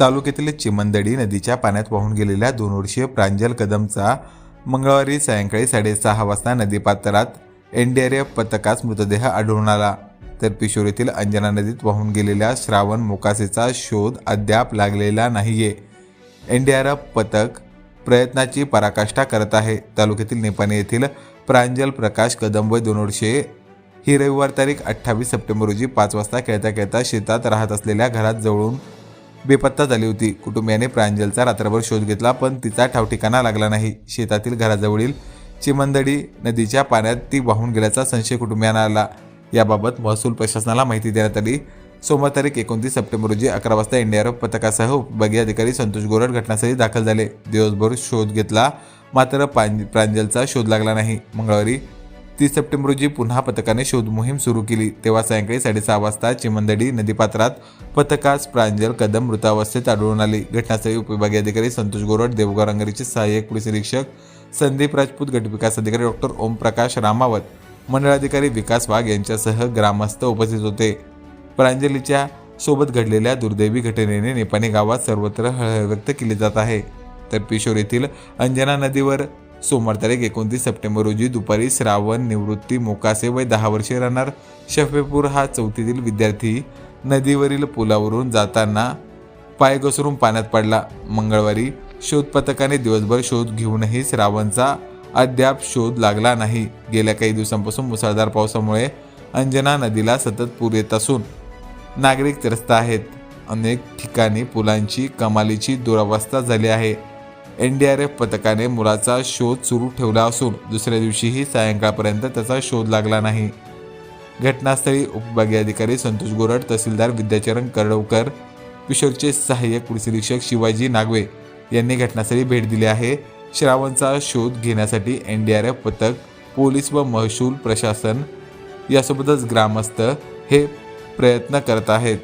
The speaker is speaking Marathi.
तालुक्यातील चिमंदडी नदीच्या पाण्यात वाहून गेलेल्या दोन वर्षीय प्रांजल कदमचा मंगळवारी सायंकाळी साडेसहा वाजता नदीपात्रात एनडीआरएफ पथकास मृतदेह आढळून आला. तर पिशोर येथील अंजना नदीत वाहून गेलेल्या श्रावण मोकासेचा शोध अद्याप लागलेला नाहीये. एनडीआरएफ पथक प्रयत्नाची पराकाष्ठा करत आहे. तालुक्यातील निपाणी येथील प्रांजल प्रकाश कदम व दोन वर्षे ही रविवार तारीख अठ्ठावीस सप्टेंबर रोजी पाच वाजता खेळता खेळता शेतात राहत असलेल्या घरात जवळून बेपत्ता झाली होती. कुटुंबियाने प्रांजलचा रात्रभर शोध घेतला पण तिचा ठावठिकाणा लागला नाही. शेतातील घराजवळील चिमंदडी नदीच्या पाण्यात ती वाहून गेल्याचा संशय कुटुंबियांना आला. याबाबत महसूल प्रशासनाला माहिती देण्यात आली. सोमवार तारीख एकोणतीस सप्टेंबर रोजी अकरा वाजता एनडीआरएफ पथकासह उपविभागीय अधिकारी संतोष गोरड घटनास्थळी दाखल झाले. दिवसभर शोध घेतला मात्र प्रांजलचा शोध लागला नाही. मंगळवारी तीस सप्टेंबर रोजी पुन्हा पथकाने शोधमोहीम सुरू केली. तेव्हा सायंकाळी साडेसहा वाजता चिमंदडी नदीपात्रात पथकास प्रांजल कदम मृतावस्थेत आढळून आली. घटनास्थळी उपविभागीय अधिकारी संतोष गोरट देवगाव रंगारीचे सहाय्यक पोलीस निरीक्षक संदीप राजपूत गटविकास अधिकारी डॉक्टर ओमप्रकाश रामावत मंडळाधिकारी विकास वाघ यांच्यासह ग्रामस्थ उपस्थित होते. प्रांजलीच्या सोबत घडलेल्या दुर्दैवी घटनेने नेपाणी गावात सर्वत्र हळहळ व्यक्त केली जात आहे. तर पिशोर येथील अंजना नदीवर सोमवार तारीख एकोणतीस सप्टेंबर रोजी दुपारी श्रावण निवृत्ती मोकासे वय दहा वर्षे राहणार. शफेपूर हा चौथीतील विद्यार्थी. नदीवरील पुलावरून जाताना पाय घसरून पाण्यात पडला. मंगळवारी शोध पथकाने दिवसभर शोध घेऊनही श्रावणचा अद्याप शोध लागला नाही. गेल्या काही दिवसांपासून मुसळधार पावसामुळे अंजना नदीला सतत पूर येत असून नागरिक त्रस्त आहेत. अनेक ठिकाणी पुलांची कमालीची दुरावस्था झाली आहे. एन डी आर एफ पथकाने मुलाचा शोध सुरू ठेवला असून दुसऱ्या दिवशीही सायंकाळपर्यंत त्याचा शोध लागला नाही. घटनास्थळी उपविभागीय अधिकारी संतोष गोरड तहसीलदार विद्याचरण करडवकर किशोरचे सहाय्यक पोलीस निरीक्षक शिवाजी नागवे यांनी घटनास्थळी भेट दिली आहे. श्रावणचा शोध घेण्यासाठी एन डी आर एफ पथक पोलीस व महसूल प्रशासन यासोबतच ग्रामस्थ हे प्रयत्न करत आहेत.